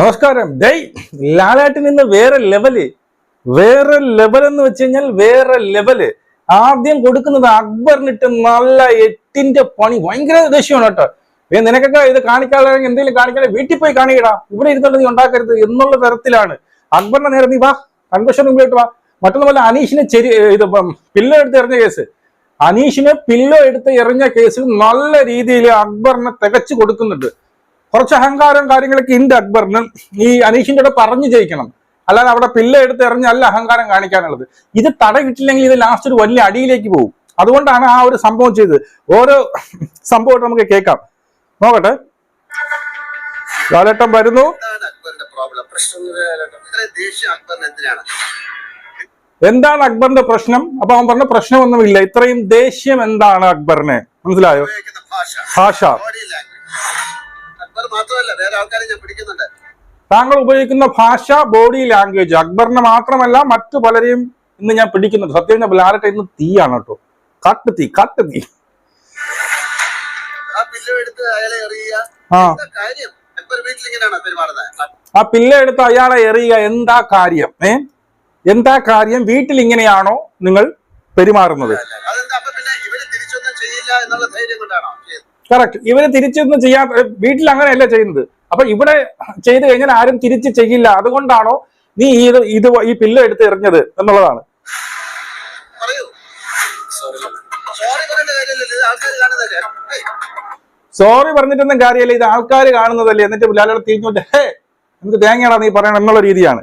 നമസ്കാരം. ഡേയ് ലാലാട്ടിൽ നിന്ന് വേറെ ലെവൽ വേറെ ലെവൽ എന്ന് വെച്ച് കഴിഞ്ഞാൽ വേറെ ലെവൽ ആദ്യം കൊടുക്കുന്നത് അക്ബറിനിട്ട് നല്ല എട്ടിന്റെ പണി. ഭയങ്കര ദേഷ്യമാണ് കേട്ടോ. നിനക്കൊക്കെ ഇത് കാണിക്കാതെ എന്തെങ്കിലും കാണിക്കാതെ വീട്ടിൽ പോയി കാണിക്കടാ. ഇവിടെ ഇരുന്നിട്ട് നീ ഉണ്ടാക്കരുത് എന്നുള്ള തരത്തിലാണ്. അക്ബറിന്റെ നേരെ നീ വാ കൺവെൻഷൻ മുമ്പിലോട്ട് വാ. മറ്റൊന്നുമല്ല അനീഷിനെ ചെരി ഇത് പില്ലോ എടുത്ത് എറിഞ്ഞ കേസ് അനീഷിനെ പില്ലോ എടുത്ത് എറിഞ്ഞ കേസിൽ നല്ല രീതിയിൽ അക്ബറിനെ തികച്ചു കൊടുക്കുന്നുണ്ട്. കുറച്ച് അഹങ്കാരം കാര്യങ്ങളൊക്കെ ഉണ്ട് അക്ബറിന്. ഈ അനീഷിന്റെ കൂടെ പറഞ്ഞു ജയിക്കണം. അല്ലാതെ അവിടെ പില്ല എടുത്ത് എറിഞ്ഞല്ല അഹങ്കാരം കാണിക്കാനുള്ളത്. ഇത് തട കിട്ടില്ലെങ്കിൽ ഇത് ലാസ്റ്റ് ഒരു വലിയ അടിയിലേക്ക് പോകും. അതുകൊണ്ടാണ് ആ ഒരു സംഭവം ചെയ്തത്. ഓരോ സംഭവമായിട്ട് നമുക്ക് കേൾക്കാം. നോക്കട്ടെ. കാലഘട്ടം വരുന്നു. എന്താണ് അക്ബറിന്റെ പ്രശ്നം അപ്പൊ അവൻ പറഞ്ഞ പ്രശ്നമൊന്നുമില്ല. ഇത്രയും ദേഷ്യം എന്താണ് അക്ബറിന്? മനസ്സിലായോ? ഭാഷ. മാത്രമല്ല വേറെ ആൾക്കാരെ ഞാൻ പിടിക്കുന്നുണ്ട്. താങ്കൾ ഉപയോഗിക്കുന്ന ഭാഷ ബോഡി ലാംഗ്വേജ് അക്ബറിനെ മാത്രമല്ല മറ്റു പലരെയും ഇന്ന് ഞാൻ പിടിക്കുന്നുണ്ട്. സത്യം പറഞ്ഞാൽ ലാലട്ട ഇന്ന് തീയാണ് കേട്ടോ. കട്ട് തീ കട്ട് തീ. ആ പില്ലോ എടുത്ത് അയാളെ എറിയുക എന്താ കാര്യം? ഏ? എന്താ കാര്യം? വീട്ടിൽ ഇങ്ങനെയാണോ നിങ്ങൾ പെരുമാറുന്നത്? അതെന്താ? പിന്നെ ഇവർ തിരിച്ചൊന്നും ചെയ്യില്ല എന്നുള്ള ധൈര്യം കൊണ്ടാണോ? കറക്റ്റ് ഇവർ തിരിച്ചൊന്നും ചെയ്യാൻ വീട്ടിൽ അങ്ങനെയല്ല ചെയ്യുന്നത്? അപ്പൊ ഇവിടെ ചെയ്തു കഴിഞ്ഞാൽ ആരും തിരിച്ച് ചെയ്യില്ല. അതുകൊണ്ടാണോ നീ ഇത് ഇത് ഈ പില്ല എടുത്ത് എറിഞ്ഞത് എന്നുള്ളതാണ്. സോറി പറഞ്ഞിട്ടൊന്നും കാര്യമല്ല. ഇത് ആൾക്കാർ കാണുന്നതല്ലേ? എന്നിട്ട് ലാലോടെ തിരിഞ്ഞോട്ട് ഹേ എന്ത് തേങ്ങയാടാ നീ പറയണം എന്നുള്ള രീതിയാണ്.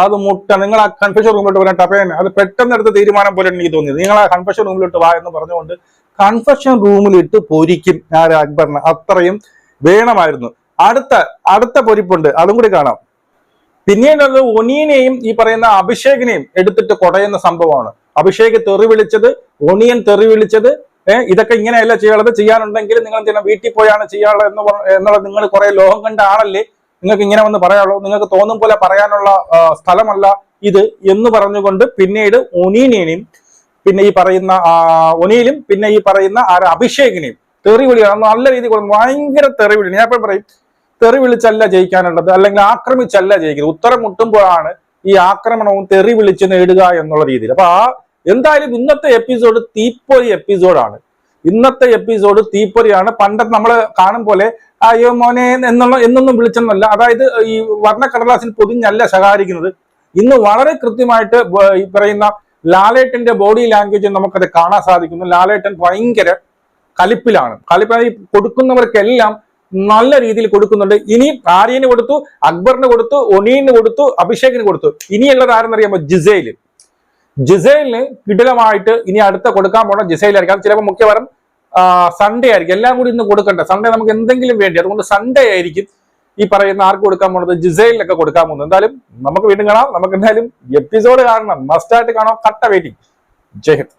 അത് മുട്ട. നിങ്ങൾ ആ കൺഫ്യൂഷൻ റൂമിലോട്ട് വരാൻ ടപ്പേൻ അത് പെട്ടെന്ന് എടുത്ത തീരുമാനം പോലെ എനിക്ക് തോന്നിയത്. നിങ്ങൾ ആ കൺഫ്യൂഷൻ റൂമിലോട്ട് വാ എന്ന് പറഞ്ഞുകൊണ്ട് കൺഫ്യൂഷൻ റൂമിലിട്ട് പൊരിക്കും ആര് അക്ബറിന്. അത്രയും വേണമായിരുന്നു. അടുത്ത അടുത്ത പൊരിപ്പുണ്ട്. അതും കൂടി കാണാം. പിന്നീടുള്ളത് ഒനിയനെയും ഈ പറയുന്ന അഭിഷേകിനെയും എടുത്തിട്ട് കൊടയുന്ന സംഭവമാണ്. അഭിഷേക് തെറി വിളിച്ചത് ഒനിയൻ തെറി വിളിച്ചത് ഏഹ് ഇതൊക്കെ ഇങ്ങനെയല്ല ചെയ്യാനുള്ളത്? ചെയ്യാനുണ്ടെങ്കിൽ നിങ്ങൾ എന്ത് വീട്ടിൽ പോയാണ് ചെയ്യാനുള്ളത് എന്ന് പറഞ്ഞ നിങ്ങൾ കുറെ ലോകം കണ്ട ആളല്ലേ? നിങ്ങൾക്ക് ഇങ്ങനെ വന്ന് പറയാനുള്ളൂ. നിങ്ങൾക്ക് തോന്നും പോലെ പറയാനുള്ള സ്ഥലമല്ല ഇത് എന്ന് പറഞ്ഞുകൊണ്ട് പിന്നീട് ഒനീനേനെയും പിന്നെ ഈ പറയുന്ന ഒനീലും പിന്നെ ഈ പറയുന്ന ആര് അഭിഷേകിനെയും തെറി വിളിയാണ് നല്ല രീതിയിൽ കൊടുക്കും ഭയങ്കര തെറി വിളി. ഞാൻ എപ്പോഴും പറയും തെറി വിളിച്ചല്ല ജയിക്കാനുള്ളത് അല്ലെങ്കിൽ ആക്രമിച്ചല്ല ജയിക്കുന്നത്. ഉത്തരം മുട്ടുമ്പോഴാണ് ഈ ആക്രമണവും തെറി വിളിച്ച് നേടുക എന്നുള്ള രീതിയിൽ. അപ്പൊ ആ എന്തായാലും ഇന്നത്തെ എപ്പിസോഡ് തീപ്പൊരി എപ്പിസോഡാണ്. ഇന്നത്തെ എപ്പിസോഡ് തീപ്പൊരിയാണ്. പണ്ടത്തെ നമ്മൾ കാണും പോലെ അയ്യോ മോനെ എന്നുള്ള എന്നൊന്നും വിളിച്ചെന്നല്ല അതായത് ഈ വർണക്കടലാസിൽ പൊതിഞ്ഞല്ല ശകാരിക്കുന്നത്. ഇന്ന് വളരെ കൃത്യമായിട്ട് ഈ പറയുന്ന ലാലേട്ടന്റെ ബോഡി ലാംഗ്വേജ് നമുക്കത് കാണാൻ സാധിക്കുന്നു. ലാലേട്ടൻ ഭയങ്കര കലിപ്പിലാണ്. കലിപ്പായി കൊടുക്കുന്നവർക്കെല്ലാം നല്ല രീതിയിൽ കൊടുക്കുന്നുണ്ട്. ഇനി ആര്യന് കൊടുത്തു അക്ബറിന് കൊടുത്തു ഒനീന് കൊടുത്തു അഭിഷേകിന് കൊടുത്തു. ഇനിയുള്ളത് ആരെന്നറിയാമോ? ജിസൈൽ ജിസൈലിന് കിടിലമായിട്ട് ഇനി അടുത്ത കൊടുക്കാൻ പോണ ജിസൈലായിരിക്കും. ചിലപ്പോൾ മുഖ്യപരം സൺഡേ ആയിരിക്കും. എല്ലാം കൂടി ഇന്ന് കൊടുക്കണ്ട. സൺഡേ നമുക്ക് എന്തെങ്കിലും വേണ്ടി. അതുകൊണ്ട് സൺഡേ ആയിരിക്കും ഈ പറയുന്ന ആർക്ക് കൊടുക്കാൻ പോണത്? ജിസൈലിനൊക്കെ കൊടുക്കാൻ പോകുന്നത് എന്തായാലും നമുക്ക് വീണ്ടും കാണാം. നമുക്ക് എന്തായാലും എപ്പിസോഡ് കാണണം. മസ്റ്റായിട്ട് കാണാം. കട്ട വെയിറ്റിംഗ് ജയ് ഹിന്ദ്.